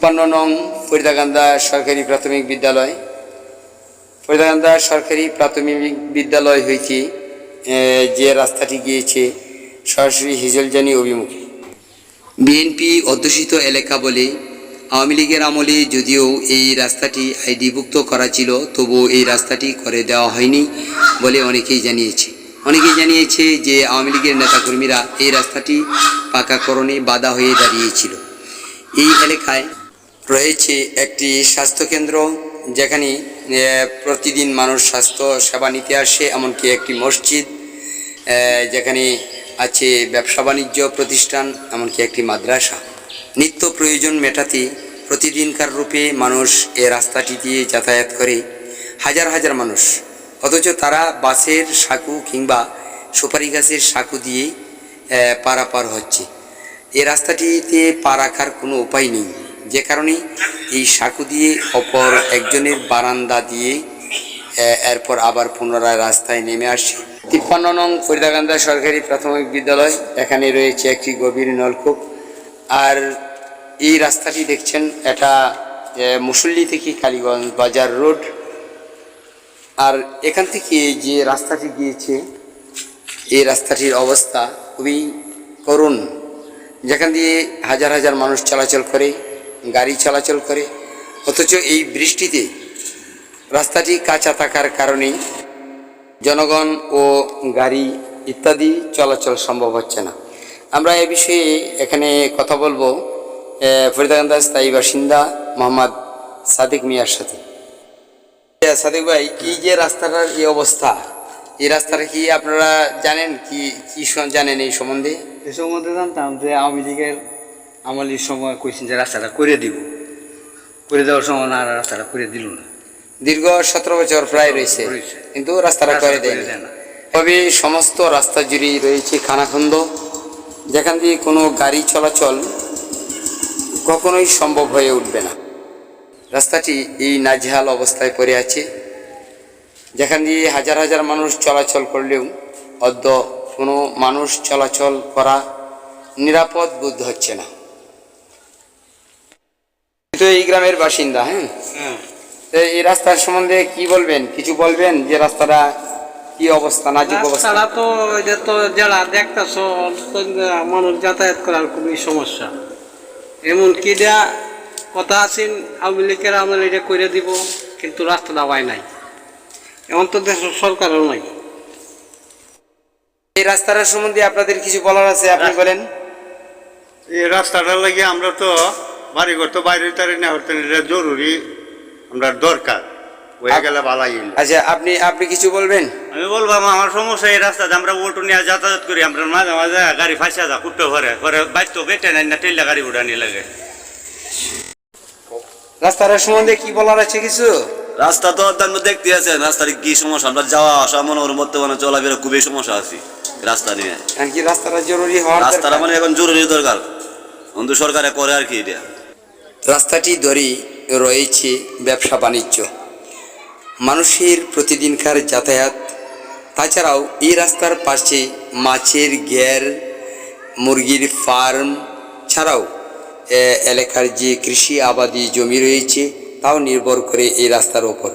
তিপ্পান্ন নং ফরিদাকান্দা সরকারি প্রাথমিক বিদ্যালয়। ফরিদাকান্দা সরকারি প্রাথমিক বিদ্যালয় হইতে যে রাস্তাটি গিয়েছে, সরাসরি হিজলজানি অভিমুখে। বিএনপি অধ্যুষিত এলাকা বলে আওয়ামী লীগের আমলে যদিও এই রাস্তাটি আইডিভুক্ত করা ছিল, তবুও এই রাস্তাটি করে দেওয়া হয়নি বলে অনেকেই জানিয়েছে। অনেকেই জানিয়েছে যে আওয়ামী লীগের নেতাকর্মীরা এই রাস্তাটি পাকাকরণে বাধা হয়ে দাঁড়িয়েছিল। এই এলাকায় রয়েছে একটি স্বাস্থ্যকেন্দ্র যেখানে প্রতিদিন মানুষ স্বাস্থ্য সেবা নিতে আসে, এমনকি একটি মসজিদ যেখানে আছে ব্যবসা বাণিজ্য প্রতিষ্ঠান, এমনকি একটি মাদ্রাসা। নিত্য প্রয়োজন মেটাতে প্রতিদিনকার রূপে মানুষ এ রাস্তাটি দিয়ে যাতায়াত করে হাজার হাজার মানুষ। অথচ তারা বাসের সাঁকু কিংবা সুপারি গাছের সাঁকু দিয়ে পারাপার হচ্ছে। এ রাস্তাটিতে পা রাখার কোনো উপায় নেই। যে কারণে এই সাঁকু দিয়ে অপর একজনের বারান্দা দিয়ে এরপর আবার পুনরায় রাস্তায় নেমে আসে। তিপ্পান্ন নং ফরিদাকান্দা সরকারি প্রাথমিক বিদ্যালয়, এখানে রয়েছে একটি গভীর নলকূপ। আর এই রাস্তাটি দেখছেন এটা মুসল্লি থেকে কালীগঞ্জ বাজার রোড। আর এখান থেকে যে রাস্তাটি গিয়েছে, এই রাস্তাটির অবস্থা খুবই করুণ। যেখান দিয়ে হাজার হাজার মানুষ চলাচল করে গাড়ি চলাচল করে। অথচ এই বৃষ্টিতে রাস্তাটি কাঁচা থাকার কারণে জনগণ ও গাড়ি ইত্যাদি চলাচল সম্ভব হচ্ছে না। আমরা এ বিষয়ে এখানে কথা বলব ফরিদাকান্দা স্থায়ী বাসিন্দা মোহাম্মদ সাদিক মিয়ার সাথে। সাদিক ভাই, এই যে রাস্তাটার এই অবস্থা, এই রাস্তাটা কি আপনারা জানেন? কি কি জানেন এই সম্বন্ধে? এ সম্বন্ধে জানতাম যে আওয়ামী লীগের আমলির সময় কইছেন যে রাস্তাটা করে দিব। করে দেওয়ার সময় না রাস্তাটা করে দিল না। দীর্ঘ সতেরো বছর প্রায় রয়েছে। কিন্তু রাস্তাটা করে করে দেয় না। তবে সমস্ত রাস্তা জুড়েই রয়েছে খানাখন্দ। যেখান দিয়ে কোনো গাড়ি চলাচল কখনোই সম্ভব হয়ে উঠবে না। রাস্তাটি এই নাজেহাল অবস্থায় পড়ে আছে। যেখান দিয়ে হাজার হাজার মানুষ চলাচল করলেও অদ্য কোনো মানুষ চলাচল করা নিরাপদ বোধ হচ্ছে না। তো এই গ্রামের বাসিন্দা হ্যাঁ? তো এই রাস্তার সম্বন্ধে কি বলবেন? কিছু বলবেন যে রাস্তাটা কি অবস্থা নাজুক অবস্থা? রাস্তাটা তো এটা তো যারা দেখতেছ মানুষ যাতায়াত করার খুবই সমস্যা। এমন কি দেয়া কথা আছেন আওয়ামী লীগের আমলে এটা করে দিব কিন্তু রাস্তাটা হয় নাই। এমন তো দেশ সরকারও নাই। এই রাস্তাটার সম্বন্ধে আপনাদের কিছু বলার আছে আপনি বলেন। এই রাস্তাটার লাগে আমরা তো বাড়ি ঘর তো বাইরে তারে না এটা জরুরি। আমরা দরকার। হয়ে গেলে ভালাই আচ্ছা আপনি আপনি কিছু বলবেন? আমি বলব আমার সমস্যা এই রাস্তাতে আমরা অটো নিয়ে যাতায়াত করি। আমরা মাঝে মাঝে গাড়ি ফাঁসা যা কুট্টো ঘরে। ঘরে বাইক তো বেটে নাই না টেল্লা গাড়ি উড়ানি লাগে। রাস্তাটার সম্বন্ধে কি বলার আছে কিছু? রাস্তা তো দেখতে আছেন রাস্তার কি সমস্যা? আমরা যাওয়া আসা মনে ওর বর্তমানে চলাফেরা খুবই সমস্যা আছে রাস্তা নিয়ে। কারণ কি রাস্তাটা জরুরি হওয়ার রাস্তাটা মানে এখন জরুরি দরকার। অন্ধ সরকারে করে আর কি এটা। রাস্তাটি ধরেই রয়েছে ব্যবসা বাণিজ্য। মানুষের প্রতিদিনকার যাতায়াত। তাছাড়াও এই রাস্তার পাশে মাছের গ্যার মুরগির ফার্ম ছাড়াও এলাকার যে কৃষি আবাদি জমি রয়েছে, তাও নির্ভর করে এই রাস্তার ওপর।